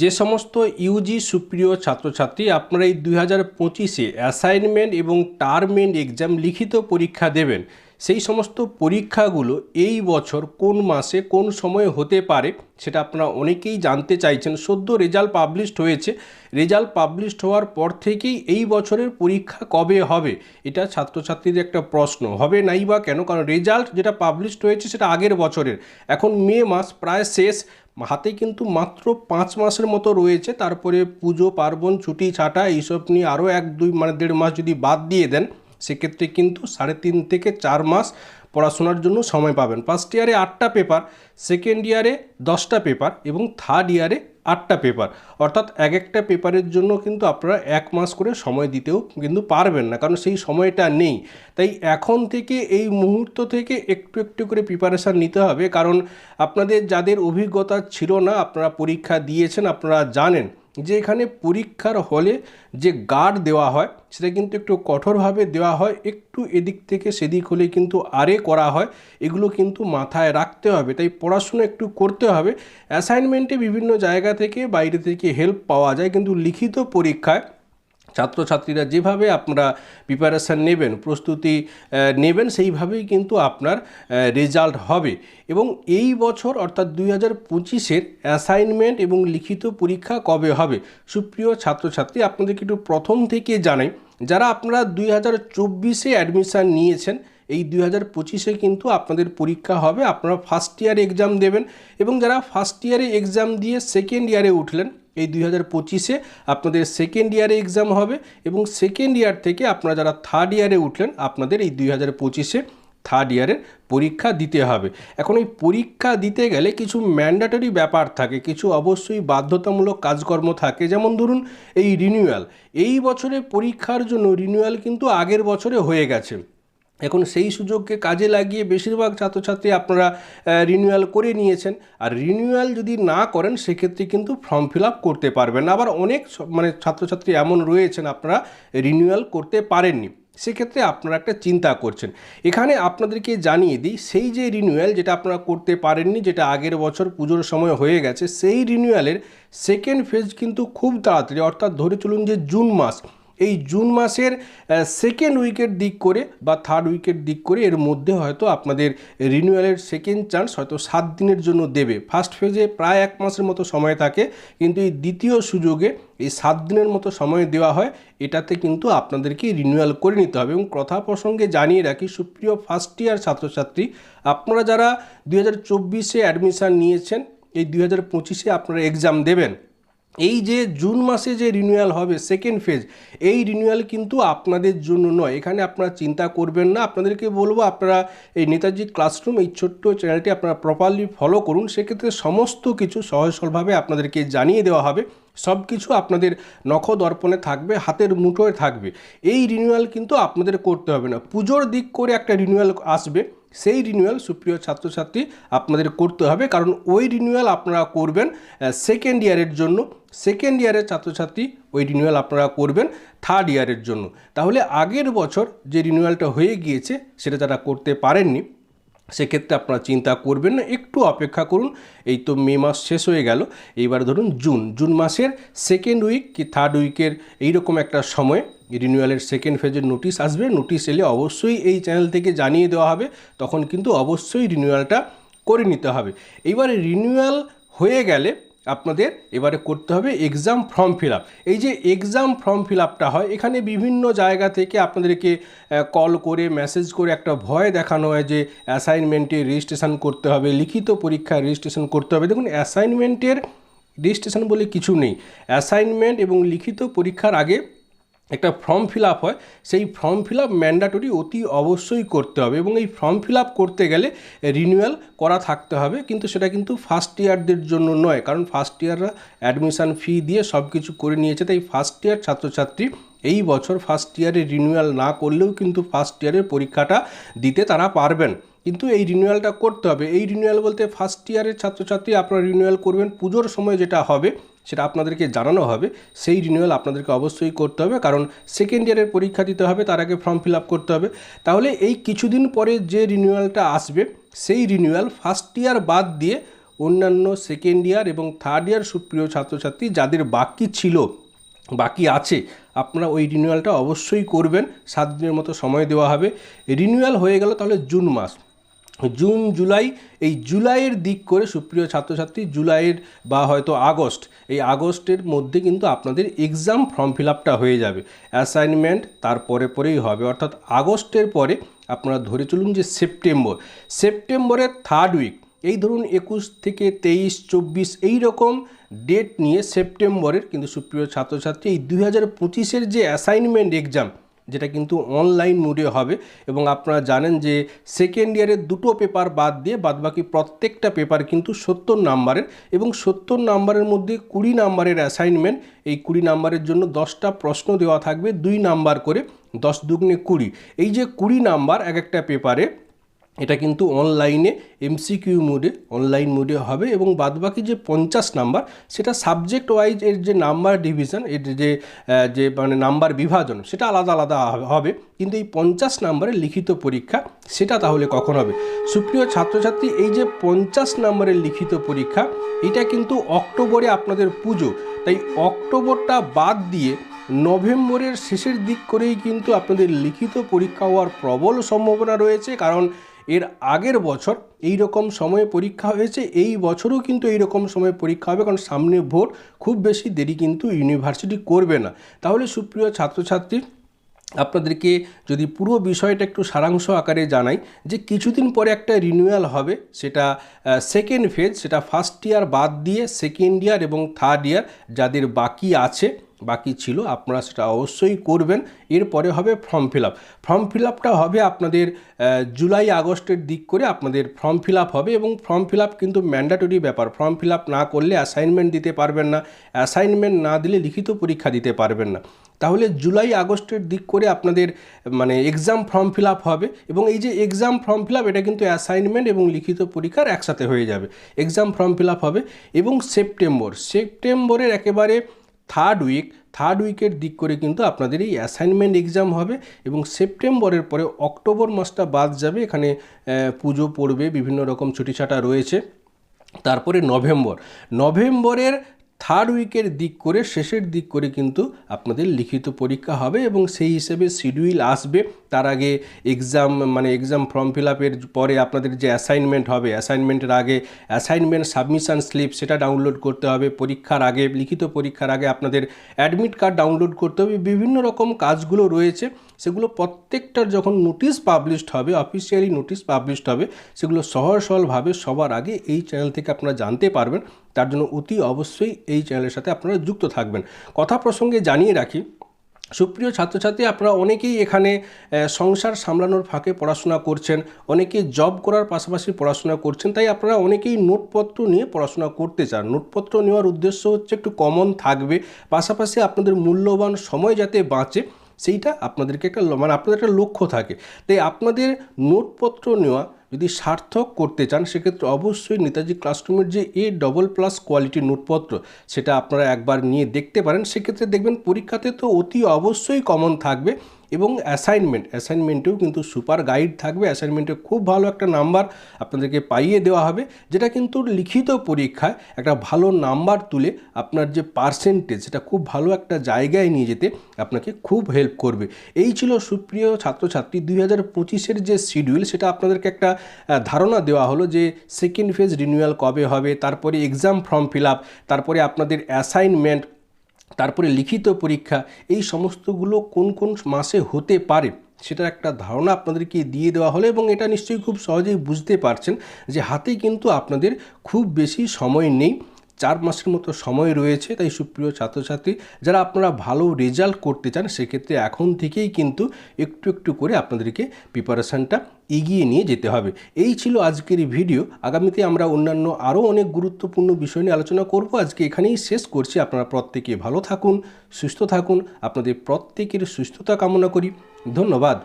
যে সমস্ত ইউজি সুপ্রিয় ছাত্রছাত্রী, আপনারা এই দুই হাজার পঁচিশে অ্যাসাইনমেন্ট এবং টার্ম এন্ড এক্সাম লিখিত পরীক্ষা দেবেন। সেই সমস্ত পরীক্ষাগুলো এই বছর কোন মাসে কোন সময়ে হতে পারে সেটা আপনারা অনেকেই জানতে চাইছেন। সদ্য রেজাল্ট পাবলিশড হয়েছে। রেজাল্ট পাবলিশড হওয়ার পর থেকেই এই বছরের পরীক্ষা কবে হবে? এটা ছাত্রছাত্রীদের একটা প্রশ্ন। হবে নাই বা কেন? কারণ রেজাল্ট যেটা পাবলিশড হয়েছে সেটা আগের বছরের। এখন মে মাস প্রায় শেষ। হাতে কিন্তু মাত্র পাঁচ মাসের মতো রয়েছে। তারপরে পুজো, পার্বণ, ছুটি, ছাটা এইসব নিয়ে আরও এক দুই মানে দেড় মাস যদি বাদ দিয়ে দেন সেক্ষেত্রে কিন্তু সাড়ে তিন থেকে চার মাস পড়াশোনার জন্য সময় পাবেন। ফার্স্ট ইয়ারে আটটা পেপার সেকেন্ড ইয়ারে দশটা পেপার এবং থার্ড ইয়ারে আটটা পেপার অর্থাৎ এক একটা পেপারের জন্য কিন্তু আপনারা এক মাস করে সময় দিতেও কিন্তু পারবেন না, কারণ সেই সময়টা নেই। তাই এখন থেকে এই মুহূর্ত থেকে একটু একটু করে প্রিপারেশান নিতে হবে, কারণ আপনাদের যাদের অভিজ্ঞতা ছিল না, আপনারা পরীক্ষা দিয়েছেন, আপনারা জানেন। যে এখানে পরীক্ষার হলে যে গার্ড দেওয়া হয়, সেটা কিন্তু একটু কঠোরভাবে দেওয়া হয়, একটু এদিক থেকে সেদিক হলে কিন্তু আরে করা হয়, এগুলো কিন্তু মাথায় রাখতে হবে। তাই পড়াশুনো একটু করতে হবে। অ্যাসাইনমেন্টে বিভিন্ন জায়গা থেকে, বাইরে থেকে হেল্প পাওয়া যায়। কিন্তু লিখিত পরীক্ষায় ছাত্রছাত্রীরা যেভাবে আপনারা প্রিপারেশান নেবেন, প্রস্তুতি নেবেন, সেইভাবেই কিন্তু আপনার রেজাল্ট হবে। এবং এই বছর অর্থাৎ দুই হাজার পঁচিশের অ্যাসাইনমেন্ট এবং লিখিত পরীক্ষা কবে হবে? সুপ্রিয় ছাত্রছাত্রী, আপনাদেরকে একটু প্রথম থেকে জানাই, যারা আপনারা দুই হাজার চব্বিশে অ্যাডমিশান নিয়েছেন, এই দুই হাজার পঁচিশে কিন্তু আপনাদের পরীক্ষা হবে। আপনারা ফার্স্ট ইয়ারে এক্সাম দেবেন এবং যারা ফার্স্ট ইয়ারে এক্সাম দিয়ে সেকেন্ড ইয়ারে উঠলেন এই দুই হাজার পঁচিশে আপনাদের সেকেন্ড ইয়ারে এক্সাম হবে এবং সেকেন্ড ইয়ার থেকে আপনারা যারা থার্ড ইয়ারে উঠলেন, আপনাদের এই দুই হাজার পঁচিশে থার্ড ইয়ারের পরীক্ষা দিতে হবে। এখন এই পরীক্ষা দিতে গেলে কিছু ম্যান্ডেটরি ব্যাপার থাকে, কিছু অবশ্যই বাধ্যতামূলক কাজকর্ম থাকে। যেমন ধরুন, এই রিনিউয়াল এই বছরে পরীক্ষার জন্য রিনিউয়াল কিন্তু আগের বছরে হয়ে গেছে। এখন সেই সুযোগকে কাজে লাগিয়ে বেশিরভাগ ছাত্রছাত্রী আপনারা রিনিউয়াল করে নিয়েছেন। আর রিনিউয়াল যদি না করেন, সেক্ষেত্রে কিন্তু ফর্ম ফিল করতে পারবেন আবার অনেক মানে ছাত্রছাত্রী এমন রয়েছেন আপনারা রিনিউয়াল করতে পারেননি। সেক্ষেত্রে আপনারা একটা চিন্তা করছেন। এখানে আপনাদেরকে জানিয়ে দিই, সেই যে রিনিউয়াল যেটা আপনারা করতে পারেননি, যেটা আগের বছর পুজোর সময় হয়ে গেছে, সেই রিনিউয়ালের সেকেন্ড ফেজ কিন্তু খুব তাড়াতাড়ি, অর্থাৎ ধরে চলুন যে জুন মাস এই জুন মাসের সেকেন্ড উইকের দিক করে বা থার্ড উইকের দিক করে এর মধ্যে হয়তো আপনাদের রিনিউয়ালের সেকেন্ড চান্স হয়তো সাত দিনের জন্য দেবে। ফার্স্ট ফেজে প্রায় এক মাসের মতো সময় থাকে, কিন্তু এই দ্বিতীয় সুযোগে এই সাত দিনের মতো সময় দেওয়া হয়, এটাতে কিন্তু আপনাদেরকে রিনিউয়াল করে নিতে হবে। এবং কথা প্রসঙ্গে জানিয়ে রাখি, সুপ্রিয় ফার্স্ট ইয়ার ছাত্রছাত্রী, আপনারা যারা দুই হাজার চব্বিশে অ্যাডমিশান নিয়েছেন, এই দুই হাজার পঁচিশে আপনারা এক্সাম দেবেন। এই যে জুন মাসে যে রিনিউয়াল হবে সেকেন্ড ফেজ এই রিনিউয়াল কিন্তু আপনাদের জন্য নয়। এখানে আপনারা চিন্তা করবেন না। আপনাদেরকে বলব, আপনারা এই নেতাজি ক্লাসরুম এই ছোট্ট চ্যানেলটি আপনারা প্রপারলি ফলো করুন। সেক্ষেত্রে সমস্ত কিছু সহজ সরলভাবে আপনাদেরকে জানিয়ে দেওয়া হবে। সব কিছু আপনাদের নখ দর্পণে থাকবে, হাতের মুঠোয় থাকবে। এই রিনিউয়াল কিন্তু আপনাদের করতে হবে না। পুজোর দিক করে একটা রিনিউয়াল আসবে। সেই রিনিউয়াল সুপ্রিয় ছাত্রছাত্রী আপনাদের করতে হবে। কারণ ওই রিনিউয়াল আপনারা করবেন সেকেন্ড ইয়ারের জন্য। সেকেন্ড ইয়ারের ছাত্রছাত্রী ওই রিনিউয়াল আপনারা করবেন থার্ড ইয়ারের জন্য। তাহলে আগের বছর যে রিনিউয়ালটা হয়ে গিয়েছে, সেটা তারা করতে পারেননি। সেক্ষেত্রে আপনারা চিন্তা করবেন না, একটু অপেক্ষা করুন। এই তো মে মাস শেষ হয়ে গেল। এইবার ধরুন জুন। জুন মাসের সেকেন্ড উইক কি থার্ড উইকের এইরকম একটা সময়। রিনিউয়ালের সেকেন্ড ফেজের নোটিশ আসবে। নোটিশ এলে অবশ্যই এই চ্যানেল থেকে জানিয়ে দেওয়া হবে। তখন কিন্তু অবশ্যই রিনিউয়ালটা করে নিতে হবে। এইবারে রিনিউয়াল হয়ে গেলে আপনাদের এবারে করতে হবে এক্সাম ফর্ম ফিল এই যে এক্সাম ফর্ম ফিল হয়, এখানে বিভিন্ন জায়গা থেকে আপনাদেরকে কল করে মেসেজ করে একটা ভয় দেখানো হয় যে অ্যাসাইনমেন্টে রেজিস্ট্রেশন করতে হবে, লিখিত পরীক্ষায় রেজিস্ট্রেশন করতে হবে। দেখুন অ্যাসাইনমেন্টের রেজিস্ট্রেশন বলে কিছু নেই। অ্যাসাইনমেন্ট এবং লিখিত পরীক্ষার আগে একটা ফর্ম ফিল আপ হয়, সেই ফর্ম ফিল আপ ম্যান্ডাটরি অতি অবশ্যই করতে হবে এবং এই ফর্ম ফিল আপ করতে গেলে রিনিউয়াল করা থাকতে হবে, কিন্তু সেটা কিন্তু ফার্স্ট ইয়ারদের জন্য নয়, কারণ ফার্স্ট ইয়াররা অ্যাডমিশান ফি দিয়ে সব কিছু করে নিয়েছে, তাই ফার্স্ট ইয়ার ছাত্রছাত্রী এই বছর ফার্স্ট ইয়ারে রিনিউয়াল না করলেও কিন্তু ফার্স্ট ইয়ারের পরীক্ষাটা দিতে তারা পারবেন। কিন্তু এই রিনিউয়ালটা করতে হবে। এই রিনিউয়াল বলতে ফার্স্ট ইয়ারের ছাত্রছাত্রী আপনারা রিনিউয়াল করবেন, পুজোর সময় যেটা হবে সেটা আপনাদেরকে জানানো হবে, সেই রিনিউয়াল আপনাদেরকে অবশ্যই করতে হবে, কারণ সেকেন্ড ইয়ারের পরীক্ষা দিতে হবে, তার আগে ফর্ম ফিল আপ করতে হবে। তাহলে এই কিছুদিন পরে যে রিনিউয়ালটা আসবে, সেই রিনিউয়াল ফার্স্ট ইয়ার বাদ দিয়ে অন্যান্য সেকেন্ড ইয়ার এবং থার্ড ইয়ার সুপ্রিয় ছাত্রছাত্রী যাদের বাকি ছিল, বাকি আছে, আপনারা ওই রিনিউয়ালটা অবশ্যই করবেন। সাত দিনের মতো সময় দেওয়া হবে। রিনিউয়াল হয়ে গেল তাহলে জুন মাস। জুন, জুলাই, এই জুলাইয়ের দিক করে সুপ্রিয় ছাত্রছাত্রী, জুলাইয়ের বা হয়তো আগস্ট, এই আগস্টের মধ্যে কিন্তু আপনাদের এক্সাম ফর্ম ফিল হয়ে যাবে। অ্যাসাইনমেন্ট তারপরে পরেই হবে। অর্থাৎ আগস্টের পরে আপনারা ধরে চলুন যে সেপ্টেম্বর সেপ্টেম্বরের থার্ড উইক এই ধরুন একুশ থেকে তেইশ, চব্বিশ, এই রকম ডেট নিয়ে সেপ্টেম্বরের কিন্তু সুপ্রিয় ছাত্রছাত্রী, এই দুই হাজার পঁচিশের যে অ্যাসাইনমেন্ট এক্সাম যেটা কিন্তু অনলাইন মোডে হবে এবং আপনারা জানেন যে সেকেন্ড ইয়ারের দুটো পেপার বাদ দিয়ে বাদবাকি প্রত্যেকটা পেপার কিন্তু সত্তর নাম্বারের এবং সত্তর নাম্বারের মধ্যে কুড়ি নাম্বারের অ্যাসাইনমেন্ট এই কুড়ি নাম্বারের জন্য দশটা প্রশ্ন দেওয়া থাকবে দুই নাম্বার করে, দশ দুগ্নে কুড়ি। এই যে কুড়ি নাম্বার এক একটা পেপারে এটা কিন্তু অনলাইনে এমসিকিউ মোডে অনলাইন মোডে হবে এবং বাদবাকি যে পঞ্চাশ নাম্বার সেটা সাবজেক্ট ওয়াইজ এর যে নাম্বার ডিভিশন এর যে যে মানে নাম্বার বিভাজন, সেটা আলাদা আলাদা হবে- কিন্তু এই পঞ্চাশ নাম্বারের লিখিত পরীক্ষা, সেটা তাহলে কখন হবে? সুপ্রিয় ছাত্রছাত্রী, এই যে পঞ্চাশ নাম্বারের লিখিত পরীক্ষা, এটা কিন্তু অক্টোবরে আপনাদের পুজো। তাই অক্টোবরটা বাদ দিয়ে নভেম্বরের শেষের দিক করেই কিন্তু আপনাদের লিখিত পরীক্ষা হওয়ার প্রবল সম্ভাবনা রয়েছে। কারণ এর আগের বছর এই রকম সময়ে পরীক্ষা হয়েছে, এই বছরও কিন্তু এই রকম সময়ে পরীক্ষা হবে, কারণ সামনে ভোট খুব বেশি দেরি কিন্তু ইউনিভার্সিটি করবে না। তাহলে সুপ্রিয় ছাত্রছাত্রী, আপনাদেরকে যদি পুরো বিষয়টা একটু সারাংশ আকারে জানাই যে কিছুদিন পরে একটা রিনিউয়াল হবে, সেটা সেকেন্ড ফেজ সেটা ফার্স্ট ইয়ার বাদ দিয়ে সেকেন্ড ইয়ার এবং থার্ড ইয়ার যাদের বাকি আছে বাকি ছিল, আপনারা সেটা অবশ্যই করবেন। এরপরে হবে form fill up. Form fill আপটা হবে আপনাদের জুলাই, আগস্টের দিক করে আপনাদের ফর্ম ফিল আপ হবে এবং ফর্ম ফিল আপ কিন্তু ম্যান্ডাটরি ব্যাপার। ফর্ম ফিল আপ না করলে অ্যাসাইনমেন্ট দিতে পারবেন না, অ্যাসাইনমেন্ট না দিলে লিখিত পরীক্ষা দিতে পারবেন না। তাহলে জুলাই, আগস্টের দিক করে আপনাদের মানে এক্সাম ফর্ম ফিল আপ হবে এবং এই যে এক্সাম ফর্ম ফিল আপ, এটা কিন্তু অ্যাসাইনমেন্ট এবং লিখিত পরীক্ষার একসাথে হয়ে যাবে। এক্সাম ফর্ম ফিল আপ হবে এবং সেপ্টেম্বর, সেপ্টেম্বরের একেবারে থার্ড উইক থার্ড উইকের দিক করে কিন্তু আপনাদের এই অ্যাসাইনমেন্ট এক্সাম হবে এবং সেপ্টেম্বরের পরে অক্টোবর মাসটা বাদ যাবে। এখানে পুজো পড়বে, বিভিন্ন রকম ছুটিছাটা রয়েছে। তারপরে নভেম্বর নভেম্বরের থার্ড উইকের দিক করে, শেষের দিক করে কিন্তু আপনাদের লিখিত পরীক্ষা হবে এবং সেই হিসেবে শিডিউল আসবে। তার আগে এক্সাম মানে এক্সাম ফর্ম ফিল আপের পরে আপনাদের যে অ্যাসাইনমেন্ট হবে অ্যাসাইনমেন্টের আগে অ্যাসাইনমেন্ট সাবমিশন স্লিপ সেটা ডাউনলোড করতে হবে। পরীক্ষার আগে, লিখিত পরীক্ষার আগে আপনাদের অ্যাডমিট কার্ড ডাউনলোড করতে হবে। বিভিন্ন রকম কাজগুলো রয়েছে। সেগুলো প্রত্যেকটার যখন নোটিশ পাবলিশড হবে অফিসিয়ালি নোটিশ পাবলিশড হবে, সেগুলো সহজ সরলভাবে সবার আগে এই চ্যানেল থেকে আপনারা জানতে পারবেন। তার জন্য অতি অবশ্যই এই চ্যানেলের সাথে আপনারা যুক্ত থাকবেন। কথা প্রসঙ্গে জানিয়ে রাখি, সুপ্রিয় ছাত্রছাত্রী, আপনারা অনেকেই এখানে সংসার সামলানোর ফাঁকে পড়াশোনা করছেন অনেকে জব করার পাশাপাশি পড়াশোনা করছেন, তাই আপনারা অনেকেই নোটপত্র নিয়ে পড়াশোনা করতে চান। নোটপত্র নেওয়ার উদ্দেশ্য হচ্ছে একটু কমন থাকবে, পাশাপাশি আপনাদের মূল্যবান সময় যাতে বাঁচে সেইটা আপনাদেরকে একটা মানে আপনাদের একটা লক্ষ্য থাকে। তাই আপনাদের নোটপত্র নেওয়া যদি সার্থক করতে চান, সেক্ষেত্রে অবশ্যই নেতাজি ক্লাসরুমের যে এ ডবল প্লাস কোয়ালিটির নোটপত্র, সেটা আপনারা একবার নিয়ে দেখতে পারেন। সেক্ষেত্রে দেখবেন পরীক্ষাতে তো অতি অবশ্যই কমন থাকবে। এবং অ্যাসাইনমেন্ট অ্যাসাইনমেন্টেও কিন্তু সুপার গাইড থাকবে। অ্যাসাইনমেন্টে খুব ভালো একটা নাম্বার আপনাদেরকে পাইয়ে দেওয়া হবে, যেটা কিন্তু লিখিত পরীক্ষায় একটা ভালো নাম্বার তুলে আপনার যে পার্সেন্টেজ সেটা খুব ভালো একটা জায়গায় নিয়ে যেতে আপনাকে খুব হেল্প করবে। এই ছিল সুপ্রিয় ছাত্রছাত্রী দুই হাজার পঁচিশের যে শিডিউল সেটা আপনাদেরকে একটা ধারণা দেওয়া হলো যে সেকেন্ড ফেজ রিনিউয়াল কবে হবে, তারপরে এক্সাম ফর্ম ফিল আপ তারপরে আপনাদের অ্যাসাইনমেন্ট তারপরে লিখিত পরীক্ষা, এই সমস্তগুলো কোন কোন মাসে হতে পারে সেটার একটা ধারণা আপনাদেরকে দিয়ে দেওয়া হলো এবং এটা নিশ্চয়ই খুব সহজেই বুঝতে পারছেন যে হাতে কিন্তু আপনাদের খুব বেশি সময় নেই। চার মাসের মতো সময় রয়েছে, তাই সুপ্রিয় ছাত্রছাত্রী, যারা আপনারা ভালো রেজাল্ট করতে চান, সেক্ষেত্রে এখন থেকেই কিন্তু একটু একটু করে আপনাদেরকে প্রিপারেশানটা এগিয়ে নিয়ে যেতে হবে। এই ছিল আজকের ভিডিও। আগামীতে আমরা অন্যান্য আরও অনেক গুরুত্বপূর্ণ বিষয় নিয়ে আলোচনা করব। আজকে এখানেই শেষ করছি। আপনারা প্রত্যেকে ভালো থাকুন, সুস্থ থাকুন। আপনাদের প্রত্যেকের সুস্থতা কামনা করি। ধন্যবাদ।